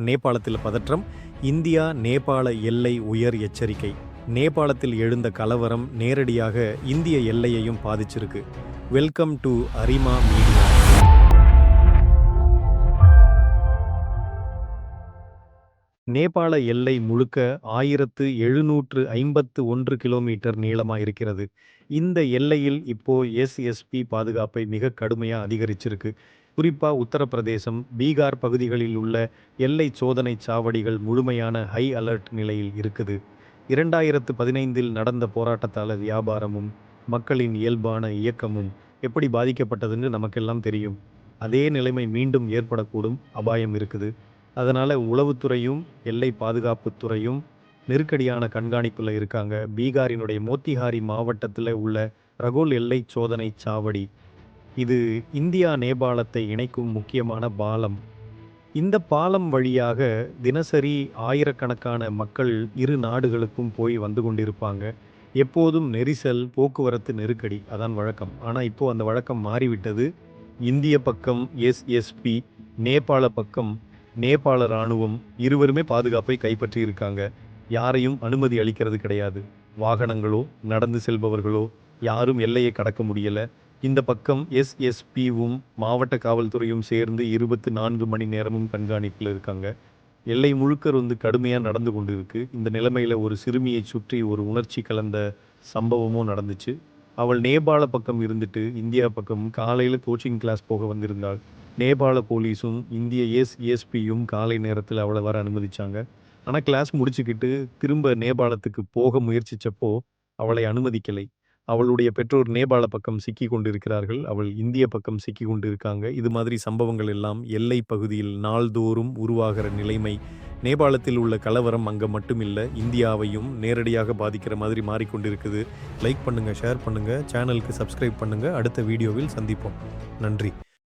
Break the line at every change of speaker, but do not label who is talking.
நேபாளத்தில் பதற்றம் இந்தியா நேபாள எல்லை உயர் எச்சரிக்கை. நேபாளத்தில் எழுந்த கலவரம் நேரடியாக இந்திய எல்லையையும் பாதிச்சிருக்கு. Welcome to Arima media. நேபாள எல்லை முழுக்க ஆயிரத்து எழுநூற்று ஐம்பத்து ஒன்று கிலோமீட்டர் நீளமாக இருக்கிறது இந்த எல்லையில் இப்போ எஸ்எஸ்பி பாதுகாப்பை மிக கடுமையாக அதிகரிச்சிருக்கு. குறிப்பாக உத்தரப்பிரதேசம் பீகார் பகுதிகளில் உள்ள எல்லை சோதனை சாவடிகள் முழுமையான ஹை அலர்ட் நிலையில் இருக்குது. இரண்டாயிரத்து பதினைந்தில் நடந்த போராட்டத்தால் வியாபாரமும் மக்களின் இயல்பான இயக்கமும் எப்படி பாதிக்கப்பட்டதுன்னு நமக்கெல்லாம் தெரியும். அதே நிலைமை மீண்டும் ஏற்படக்கூடும் அபாயம் இருக்குது. அதனால் உளவுத்துறையும் எல்லை பாதுகாப்புத்துறையும் நெருக்கடியான கண்காணிப்பில் இருக்காங்க. பீகாரினுடைய மோத்திஹாரி மாவட்டத்தில் உள்ள ரகோல் எல்லை சோதனை சாவடி. இது இந்தியா நேபாளத்தை இணைக்கும் முக்கியமான பாலம். இந்த பாலம் வழியாக தினசரி ஆயிரக்கணக்கான மக்கள் இரு நாடுகளுக்கும் போய் வந்து கொண்டிருப்பாங்க. எப்போதும் நெரிசல் போக்குவரத்து நெருக்கடி அதான் வழக்கம். ஆனால் இப்போது அந்த வழக்கம் மாறிவிட்டது. இந்திய பக்கம் எஸ்எஸ்பி நேபாள பக்கம் நேபாள ராணுவம் இருவருமே பாதுகாப்பை கைப்பற்றி இருக்காங்க யாரையும் அனுமதி அளிக்கிறது கிடையாது. வாகனங்களோ நடந்து செல்பவர்களோ யாரும் எல்லையை கடக்க முடியலை. இந்த பக்கம் எஸ்எஸ்பியும் மாவட்ட காவல்துறையும் சேர்ந்து இருபத்தி நான்கு மணி நேரமும் கண்காணிப்பில் இருக்காங்க. எல்லை முழுக்க வந்து கடுமையாக நடந்து கொண்டு இருக்கு இந்த நிலைமையில ஒரு சிறுமியை சுற்றி ஒரு உணர்ச்சி கலந்த சம்பவமும் நடந்துச்சு. அவள் நேபாள பக்கம் இருந்துட்டு இந்தியா பக்கம் காலையில் கோச்சிங் கிளாஸ் போக வந்திருந்தாள். நேபாள போலீஸும் இந்திய எஸ் எஸ்பியும் காலை நேரத்தில் அவளை வர அனுமதிச்சாங்க. ஆனால் கிளாஸ் முடிச்சுக்கிட்டு திரும்ப நேபாளத்துக்கு போக முயற்சிச்சப்போ அவளை அனுமதிக்கலை. அவளுடைய பெற்றோர் நேபாள பக்கம் சிக்கி கொண்டிருக்கிறார்கள். அவள் இந்திய பக்கம் சிக்கி கொண்டிருக்காங்க. இது மாதிரி சம்பவங்கள் எல்லாம் எல்லை பகுதியில் நாள்தோறும் உருவாகிற நிலைமை. நேபாளத்தில் உள்ள கலவரம் அங்கே மட்டுமில்லை இந்தியாவையும் நேரடியாக பாதிக்கிற மாதிரி மாறிக்கொண்டிருக்குது. லைக் பண்ணுங்கள் ஷேர் பண்ணுங்கள் சேனலுக்கு சப்ஸ்கிரைப் பண்ணுங்கள் அடுத்த வீடியோவில் சந்திப்போம். நன்றி.